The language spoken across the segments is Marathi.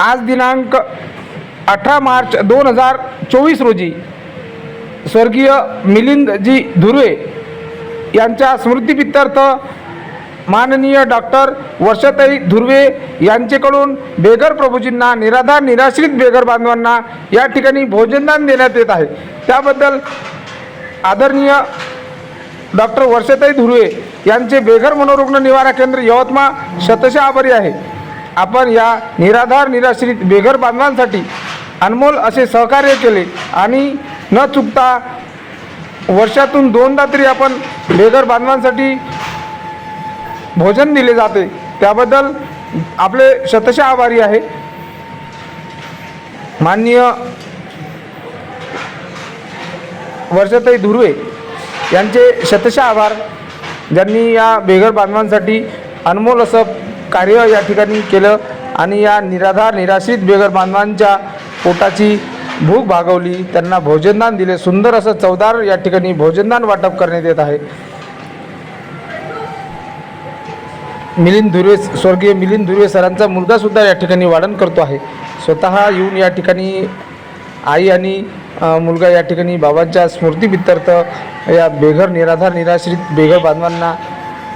आज दिनांक अठरा मार्च दोन हजार चोवीस रोजी स्वर्गीय मिलिंदजी धुर्वे यांच्या स्मृतिप्रित्यर्थ माननीय डॉक्टर वर्षताई धुर्वे यांचेकडून बेघर प्रभूजींना निराधार निराश्रित बेघर बांधवांना या ठिकाणी भोजनदान देण्यात येत आहे. त्याबद्दल आदरणीय डॉक्टर वर्षताई धुर्वे यांचे बेघर मनोरुग्ण निवारा केंद्र यवतमाळ शतशः आभारी आहे. आपण या निराधार निराश्रित बेघर बांधवांसाठी अनमोल असे सहकार्य केले आणि न चुकता वर्षातून दोनदा तरी आपण बेघर बांधवांसाठी भोजन दिले जाते. त्याबद्दल आपले शतशः आभारी आहे. माननीय वर्षाताई धुर्वे यांचे शतशः आभार. ज्यांनी या बेघर बांधवांसाठी अनमोल असं कार्य या ठिकाणी केलं आणि या निराधार निराश्रित बेघर बांधवांच्या पोटाची भूक भागवली. त्यांना भोजनदान दिले. सुंदर असं चवदार या ठिकाणी भोजनदान वाटप करण्यात येत आहे. मिलिंद धुर्वे स्वर्गीय मिलिंद धुर्वे सरांचा मुलगासुद्धा या ठिकाणी वाढण करतो आहे. स्वतः येऊन या ठिकाणी आई आणि मुलगा या ठिकाणी बाबांच्या स्मृतीपित्यर्थ या बेघर निराधार निराश्रित बेघर बांधवांना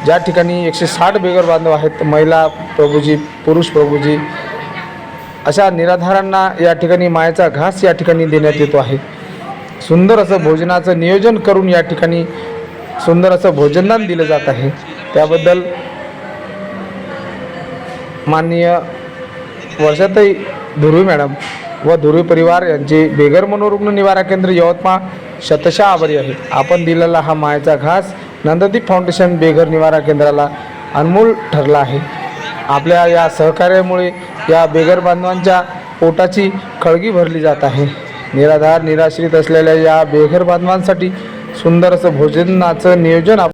ज्या ठिकाणी एकशे साठ बेघर बांधव आहेत महिला प्रभूजी पुरुष प्रभूजी अशा निराधारांना या ठिकाणी मायेचा घास या ठिकाणी देण्यात येतो आहे. सुंदर असं भोजनाचं नियोजन करून या ठिकाणी सुंदर असं भोजनदान दिलं जात आहे. त्याबद्दल माननीय वर्षाताई धुर्वी मॅडम व धुरवी परिवार यांचे बेघर मनोरुग्ण निवारा केंद्र यवतमाळ शतशा आभारी आहे. आपण दिलेला हा मायेचा घास नंददीप फाउंडेशन बेघर निवारा केंद्राला अनमोल ठरला आहे. आपल्या या सहकार्यामुळे या बेघर बांधवांच्या पोटाची खळगी भरली जात आहे. निराधार निराश्रित असलेल्या या बेघर बांधवांसाठी सुंदर असं भोजनाचं नियोजन